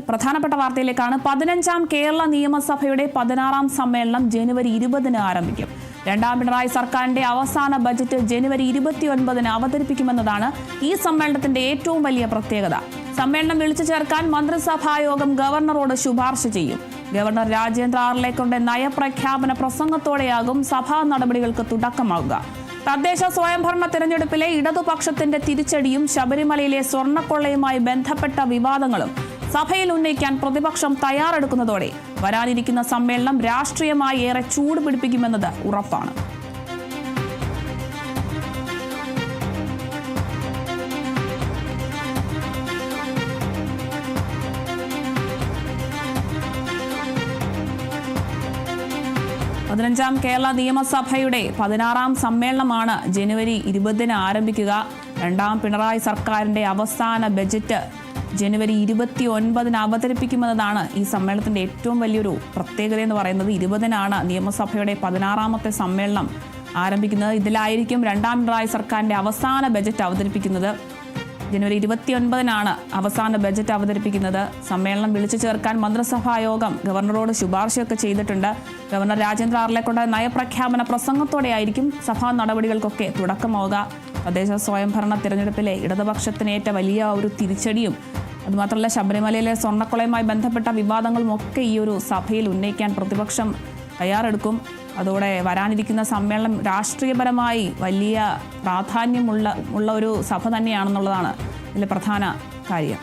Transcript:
പ്രധാനപ്പെട്ട വാർത്തയിലേക്കാണ്. പതിനഞ്ചാം കേരള നിയമസഭയുടെ പതിനാറാം സമ്മേളനം ജനുവരി ഇരുപതിന് ആരംഭിക്കും. രണ്ടാം പിണറായി സർക്കാരിന്റെ അവസാന ബജറ്റ് ജനുവരി ഇരുപത്തിയൊൻപതിന് അവതരിപ്പിക്കുമെന്നതാണ് ഈ സമ്മേളനത്തിന്റെ ഏറ്റവും വലിയ പ്രത്യേകത. സമ്മേളനം വിളിച്ചു ചേർക്കാൻ മന്ത്രിസഭായോഗം ഗവർണറോട് ശുപാർശ ചെയ്യും. ഗവർണർ രാജേന്ദ്ര ആർലേക്കറുടെ നയപ്രഖ്യാപന പ്രസംഗത്തോടെയാകും സഭാ നടപടികൾക്ക് തുടക്കമാവുക. തദ്ദേശ സ്വയംഭരണ തെരഞ്ഞെടുപ്പിലെ ഇടതുപക്ഷത്തിന്റെ തിരിച്ചടിയും ശബരിമലയിലെ സ്വർണക്കൊള്ളയുമായി ബന്ധപ്പെട്ട വിവാദങ്ങളും സഭയിൽ ഉന്നയിക്കാൻ പ്രതിപക്ഷം തയ്യാറെടുക്കുന്നതോടെ വരാനിരിക്കുന്ന സമ്മേളനം രാഷ്ട്രീയമായി ഏറെ ചൂട് പിടിപ്പിക്കുമെന്നത് ഉറപ്പാണ്. പതിനഞ്ചാം കേരള നിയമസഭയുടെ പതിനാറാം സമ്മേളനമാണ് ജനുവരി ഇരുപതിന് ആരംഭിക്കുക. രണ്ടാം പിണറായി സർക്കാരിന്റെ അവസാന ബജറ്റ് ജനുവരി ഇരുപത്തി ഒൻപതിന് അവതരിപ്പിക്കുമെന്നതാണ് ഈ സമ്മേളനത്തിന്റെ ഏറ്റവും വലിയൊരു പ്രത്യേകത എന്ന് പറയുന്നത്. ഇരുപതിനാണ് നിയമസഭയുടെ പതിനാറാമത്തെ സമ്മേളനം ആരംഭിക്കുന്നത്. ഇതിലായിരിക്കും രണ്ടാം പിണറായി സർക്കാരിന്റെ അവസാന ബജറ്റ് അവതരിപ്പിക്കുന്നത്. ജനുവരി ഇരുപത്തിയൊൻപതിനാണ് അവസാന ബജറ്റ് അവതരിപ്പിക്കുന്നത്. സമ്മേളനം വിളിച്ചു ചേർക്കാൻ മന്ത്രിസഭാ യോഗം ഗവർണറോട് ശുപാർശയൊക്കെ ചെയ്തിട്ടുണ്ട്. ഗവർണർ രാജേന്ദ്ര ആർലേക്കൊണ്ട് നയപ്രഖ്യാപന പ്രസംഗത്തോടെയായിരിക്കും സഭാ നടപടികൾക്കൊക്കെ തുടക്കമാവുക. തദ്ദേശ സ്വയംഭരണ തിരഞ്ഞെടുപ്പിലെ ഇടതുപക്ഷത്തിനേറ്റ വലിയ ഒരു തിരിച്ചടിയും അതുമാത്രമല്ല ശബരിമലയിലെ സ്വർണക്കൊളയുമായി ബന്ധപ്പെട്ട വിവാദങ്ങളും ഒക്കെ ഈ ഒരു സഭയിൽ ഉന്നയിക്കാൻ പ്രതിപക്ഷം തയ്യാറെടുക്കും. അതോടെ വരാനിരിക്കുന്ന സമ്മേളനം രാഷ്ട്രീയപരമായി വലിയ പ്രാധാന്യമുള്ള ഉള്ള ഒരു സഭ തന്നെയാണെന്നുള്ളതാണ് ഇതിലെ പ്രധാന കാര്യം.